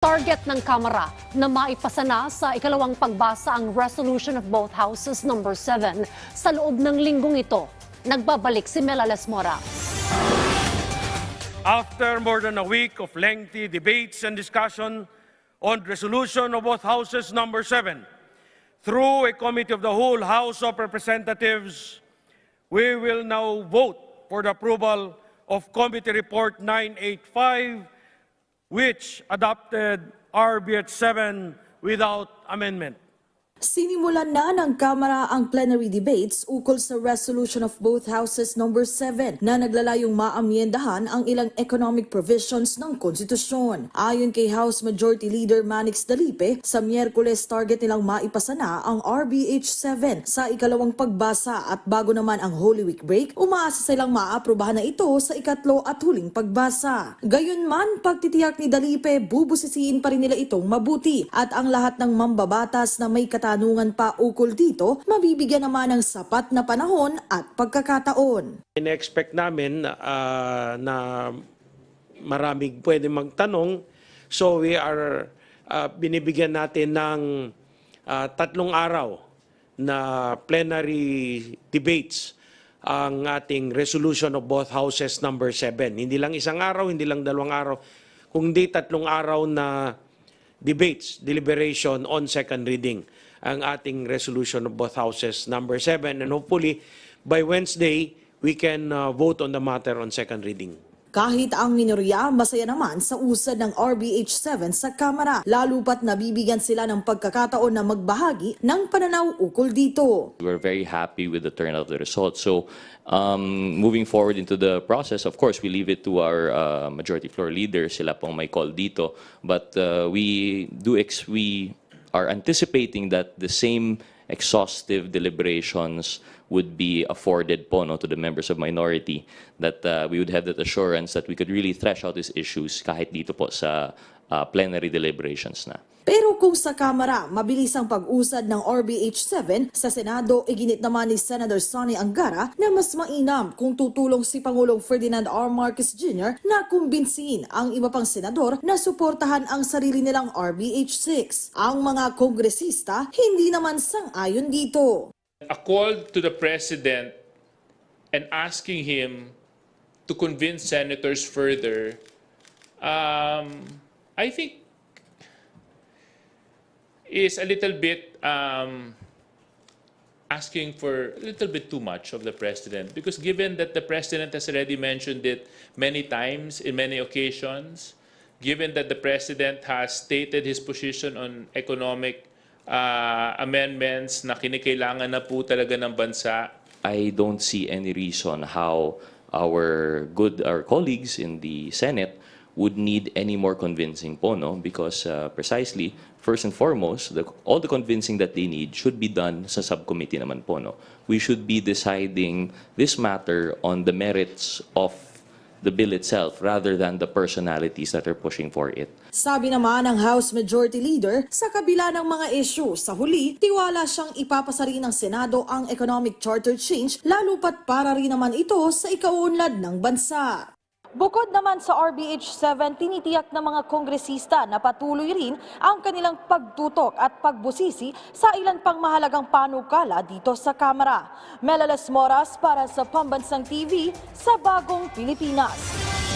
Target ng Kamara na maipasa na sa ikalawang pagbasa ang resolution of both houses number 7 sa loob ng linggong ito. Nagbabalik si Melales Mora. After more than a week of lengthy debates and discussion on resolution of both houses number 7 through a committee of the whole House of Representatives, we will now vote for the approval of Committee Report 985, which adopted RBH 7 without amendment. Sinimulan na ng Kamara ang plenary debates ukol sa resolution of both houses number 7 na naglalayong maamyendahan ang ilang economic provisions ng konstitusyon. Ayon kay House Majority Leader Manix Dalipe, sa Miyerkules target nilang maipasa na ang RBH 7 sa ikalawang pagbasa at bago naman ang Holy Week break, umaasa silang maaprubahan na ito sa ikatlo at huling pagbasa. Gayunman, pagtitiyak ni Dalipe, bubusisiin pa rin nila itong mabuti at ang lahat ng mambabatas na may katanungan pa ukol dito, mabibigyan naman ng sapat na panahon at pagkakataon. In-expect namin ah, na maraming pwede magtanong. So we are ah, binibigyan natin ng ah, tatlong araw na plenary debates ang ating resolution of both houses number 7. Hindi lang isang araw, hindi lang dalawang araw, kundi tatlong araw na debates, deliberation on second reading ang ating resolution of both houses number 7 and hopefully by Wednesday we can uh, vote on the matter on second reading. Kahit ang minorya, masaya naman sa usad ng RBH 7 sa Kamara, lalo pat nabibigyan sila ng pagkakataon na magbahagi ng pananaw ukol dito. We're very happy with the turnout of the results. So, um, moving forward into the process, of course, we leave it to our uh, majority floor leaders. Sila pong may call dito. But uh, we do ex we are anticipating that the same exhaustive deliberations would be afforded po no, to the members of minority that uh, we would have that assurance that we could really thresh out these issues kahit dito po sa uh, plenary deliberations na. Pero kung sa Kamara, mabilis ang pag-usad ng RBH 7, sa Senado, iginit naman ni Senator Sonny Angara na mas mainam kung tutulong si Pangulong Ferdinand R. Marcos Jr. na kumbinsihin ang iba pang senador na suportahan ang sarili nilang RBH 6. Ang mga kongresista hindi naman sang-ayon dito. a call to the president and asking him to convince senators further, um, I think is a little bit um, asking for a little bit too much of the president. Because given that the president has already mentioned it many times in many occasions, given that the president has stated his position on economic uh, amendments na kinikailangan na po talaga ng bansa, I don't see any reason how our good our colleagues in the Senate would need any more convincing po, no? Because uh, precisely, first and foremost, the, all the convincing that they need should be done sa subcommittee naman po, no? We should be deciding this matter on the merits of the bill itself rather than the personalities that are pushing for it. Sabi naman ng House Majority Leader, sa kabila ng mga issue, sa huli, tiwala siyang ipapasa rin ng Senado ang economic charter change, lalo pat para rin naman ito sa ikaunlad ng bansa. Bukod naman sa RBH 7, tinitiyak ng mga kongresista na patuloy rin ang kanilang pagtutok at pagbusisi sa ilan pang mahalagang panukala dito sa Kamara. Melales Moras para sa Pambansang TV sa Bagong Pilipinas.